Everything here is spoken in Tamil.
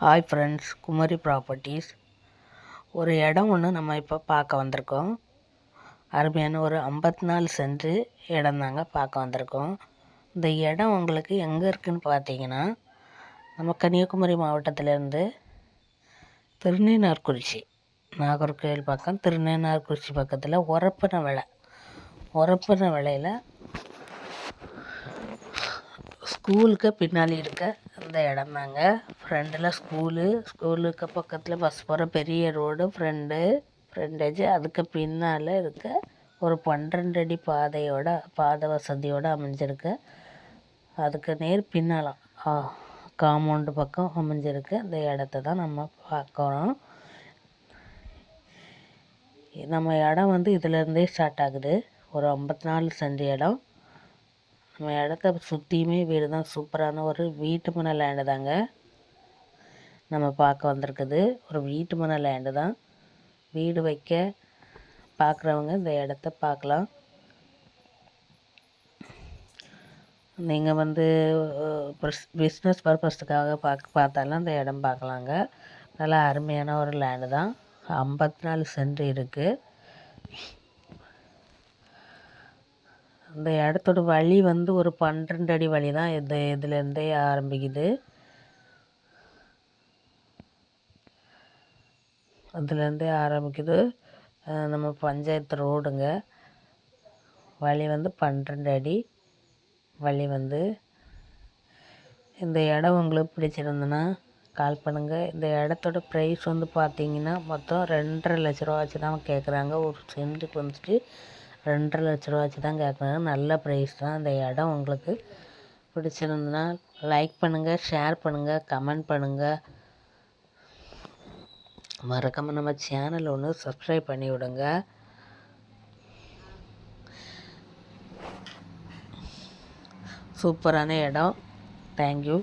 ஹாய் ஃப்ரெண்ட்ஸ் குமரி ப்ராப்பர்ட்டிஸ் ஒரு இடம் ஒன்று நம்ம இப்போ பார்க்க வந்திருக்கோம். அருமையான ஒரு ஐம்பத்தி நாலு சென்று இடம் தாங்க பார்க்க வந்திருக்கோம். இந்த இடம் உங்களுக்கு எங்கே இருக்குதுன்னு பார்த்தீங்கன்னா நம்ம கன்னியாகுமரி மாவட்டத்திலேருந்து திருநீனார்குறிச்சி நாகர்கோவில் பக்கம் திருநீனார்குறிச்சி பக்கத்தில் உரப்பின விலை உரப்பின விலையில் ஸ்கூலுக்கு பின்னாடி இருக்க இந்த இடம் தாங்க ஃப்ரெண்டில் ஸ்கூலு ஸ்கூலுக்கு பக்கத்தில் பஸ் போகிற பெரிய ரோடு ஃப்ரெண்டு ஃப்ரெண்டேஜ் அதுக்கு பின்னால் இருக்க ஒரு பன்னிரெண்டு அடி பாதையோட பாதை வசதியோடு அமைஞ்சிருக்கு. அதுக்கு நேர் பின்னாலாம் காம்பவுண்டு பக்கம் அமைஞ்சிருக்கு. இந்த இடத்த தான் நம்ம பார்க்குறோம். நம்ம இடம் வந்து இதிலேருந்தே ஸ்டார்ட் ஆகுது. ஒரு ஐம்பத்தி நாலு சென்ட் இடம். நம்ம இடத்த சுற்றியுமே வீடு தான். சூப்பரான ஒரு வீட்டு மன லேண்டு தாங்க. நம்ம பார்க்க வந்திருக்குது. ஒரு வீட்டு மன லேண்டு தான். வீடு வைக்க பார்க்குறவங்க இந்த இடத்த பார்க்கலாம். நீங்கள் வந்து பிஸ்னஸ் பர்பஸ்க்காக பார்க்க பார்த்தாலும் அந்த இடம் பார்க்கலாங்க. நல்லா அருமையான ஒரு லேண்டு தான். ஐம்பத்தி நாலு சென்ட் இருக்குது இந்த இடத்தோட வழி வந்து ஒரு பன்னிரெண்டு அடி வழி தான் இந்த இதுலேருந்தே ஆரம்பிக்குது. அதுலேருந்தே ஆரம்பிக்குது. நம்ம பஞ்சாயத்து ரோடுங்க. வழி வந்து பன்னிரெண்டு அடி வழி வந்து. இந்த இடம் உங்களுக்கு பிடிச்சிருந்துன்னா கால் பண்ணுங்கள் இந்த இடத்தோட ப்ரைஸ் வந்து பார்த்தீங்கன்னா மொத்தம் ரெண்டரை லட்ச ரூபா வச்சு தான் கேட்குறாங்க ஒரு சென்ட்டுக்கு வந்துட்டு ரெண்டரை லட்ச ரூபா வச்சு தான் கேட்குறாங்க நல்ல ப்ரைஸ் தான். அந்த இடம் உங்களுக்கு பிடிச்சிருந்ததுன்னா லைக் பண்ணுங்கள் ஷேர் பண்ணுங்கள் கமெண்ட் பண்ணுங்கள் மறக்காமல் நம்ம சேனல் ஒன்று சப்ஸ்கிரைப் பண்ணி விடுங்க. சூப்பரான இடம். தேங்க்யூ